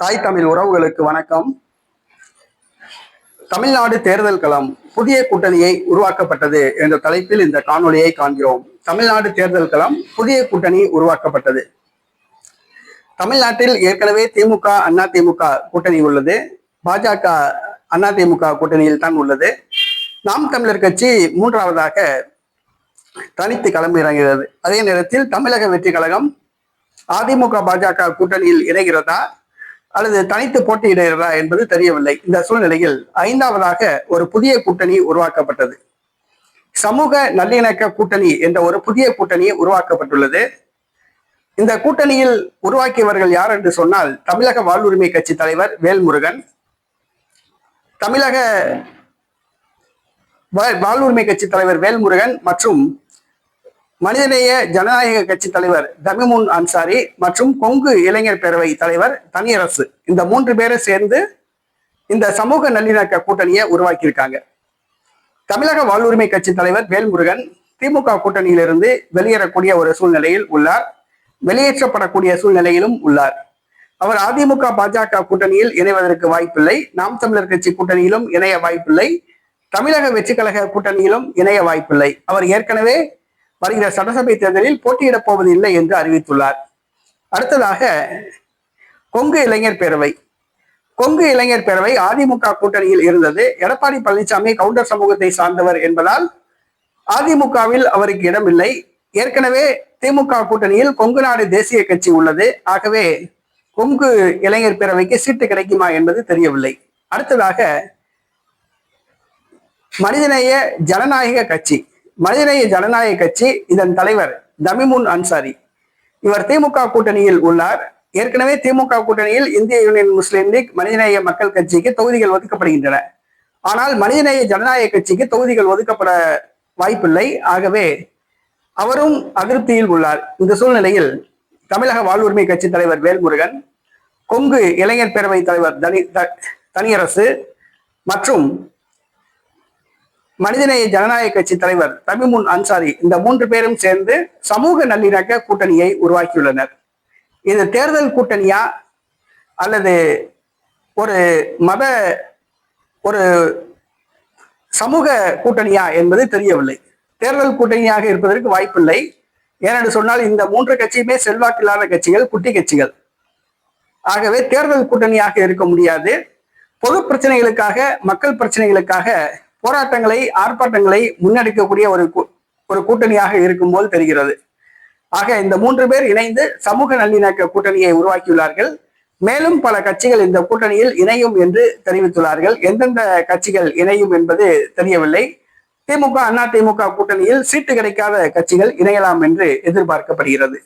தாய் தமிழ் உறவுகளுக்கு வணக்கம். தமிழ்நாடு தேர்தல் களம் புதிய கூட்டணியை உருவாக்கப்பட்டது என்ற தலைப்பில் இந்த காணொலியை காண்கிறோம். தமிழ்நாடு தேர்தல் களம் புதிய கூட்டணி உருவாக்கப்பட்டது. தமிழ்நாட்டில் ஏற்கனவே திமுக அண்ணா திமுக கூட்டணி உள்ளது. பாஜக அண்ணா திமுக கூட்டணியில் தான் உள்ளது. நாம் தமிழர் கட்சி மூன்றாவதாக தனித்து களமிறங்குகிறது. அதே நேரத்தில் தமிழக வெற்றி கழகம் அதிமுக பாஜக கூட்டணியில் இணைகிறதா? அல்லது தனித்து போட்டியிடுகிறதா என்பது தெரியவில்லை. இந்த சூழ்நிலையில் ஐந்தாவதாக ஒரு புதிய கூட்டணி உருவாக்கப்பட்டது. சமூக நல்லிணக்க கூட்டணி என்ற ஒரு புதிய கூட்டணி உருவாக்கப்பட்டுள்ளது. இந்த கூட்டணியில் உருவாக்கியவர்கள் யார் என்று சொன்னால் தமிழக வாழ்வுரிமை கட்சி தலைவர் வேல்முருகன். தமிழக வாழ்வுரிமை கட்சி தலைவர் வேல்முருகன் மற்றும் மனிதநேய ஜனநாயக கட்சி தலைவர் தமிமுன் அன்சாரி மற்றும் கொங்கு இளைஞர் பேரவை தலைவர் தனியரசு. இந்த மூன்று பேரை சேர்ந்து இந்த சமூக நல்லிணக்க கூட்டணியை உருவாக்கியிருக்காங்க. தமிழக வாழ்வுரிமை கட்சி தலைவர் வேல்முருகன் திமுக கூட்டணியிலிருந்து வெளியேறக்கூடிய ஒரு சூழ்நிலையில் உள்ளார். வெளியேற்றப்படக்கூடிய சூழ்நிலையிலும் உள்ளார். அவர் அதிமுக பாஜக கூட்டணியில் இணைவதற்கு வாய்ப்பில்லை. நாம் தமிழர் கட்சி கூட்டணியிலும் இணைய வாய்ப்பில்லை. தமிழக வெற்றி கழக கூட்டணியிலும் இணைய வாய்ப்பில்லை. அவர் ஏற்கனவே வருகிற சட்டசபை தேர்தலில் போட்டியிடப் போவது இல்லை என்று அறிவித்துள்ளார். அடுத்ததாக கொங்கு இளைஞர் பேரவை. கொங்கு இளைஞர் பேரவை அதிமுக கூட்டணியில் இருந்தது. எடப்பாடி பழனிசாமி கவுண்டர் சமூகத்தை சார்ந்தவர் என்பதால் அதிமுகவில் அவருக்கு இடமில்லை. ஏற்கனவே திமுக கூட்டணியில் கொங்கு நாடு தேசிய கட்சி உள்ளது. ஆகவே கொங்கு இளைஞர் பேரவைக்கு சீட்டு கிடைக்குமா என்பது தெரியவில்லை. அடுத்ததாக மனிதநேய ஜனநாயக கட்சி. மனிதநேய ஜனநாயக கட்சி இதன் தலைவர் தமிமுன் அன்சாரி. இவர் திமுக கூட்டணியில் உள்ளார். ஏற்கனவே திமுக கூட்டணியில் இந்திய யூனியன் முஸ்லீம் லீக் மனிதநேய மக்கள் கட்சிக்கு தொகுதிகள் ஒதுக்கப்படுகின்றன. ஆனால் மனிதநேய ஜனநாயக கட்சிக்கு தொகுதிகள் ஒதுக்கப்பட வாய்ப்பில்லை. ஆகவே அவரும் அதிருப்தியில் உள்ளார். இந்த சூழ்நிலையில் தமிழக வாழ்வுரிமை கட்சி தலைவர் வேல்முருகன் கொங்கு இளைஞர் பேரவை தலைவர் தனி த- தனியரசு மற்றும் மனிதநேய ஜனநாயக கட்சி தலைவர் தமிமுன் அன்சாரி இந்த மூன்று பேரும் சேர்ந்து சமூக நல்லிணக்க கூட்டணியை உருவாக்கியுள்ளனர். இது தேர்தல் கூட்டணியா அல்லது ஒரு மத ஒரு சமூக கூட்டணியா என்பது தெரியவில்லை. தேர்தல் கூட்டணியாக இருப்பதற்கு வாய்ப்பில்லை. ஏனென்று சொன்னால் இந்த மூன்று கட்சியுமே செல்வாக்கில்லாத கட்சிகள் குட்டி கட்சிகள். ஆகவே தேர்தல் கூட்டணியாக இருக்க முடியாது. பொது பிரச்சனைகளுக்காக மக்கள் பிரச்சனைகளுக்காக போராட்டங்களை ஆர்ப்பாட்டங்களை முன்னெடுக்கக்கூடிய ஒரு ஒரு கூட்டணியாக இருக்கும்போது தெரிகிறது. ஆக இந்த மூன்று பேர் இணைந்து சமூக நல்லிணக்க கூட்டணியை உருவாக்கியுள்ளார்கள். மேலும் பல கட்சிகள் இந்த கூட்டணியில் இணையும் என்று தெரிவித்துள்ளார்கள். எந்தெந்த கட்சிகள் இணையும் என்பது தெரியவில்லை. திமுக அண்ணா திமுக கூட்டணியில் சீட்டு கிடைக்காத கட்சிகள் இணையலாம் என்று எதிர்பார்க்கப்படுகிறது.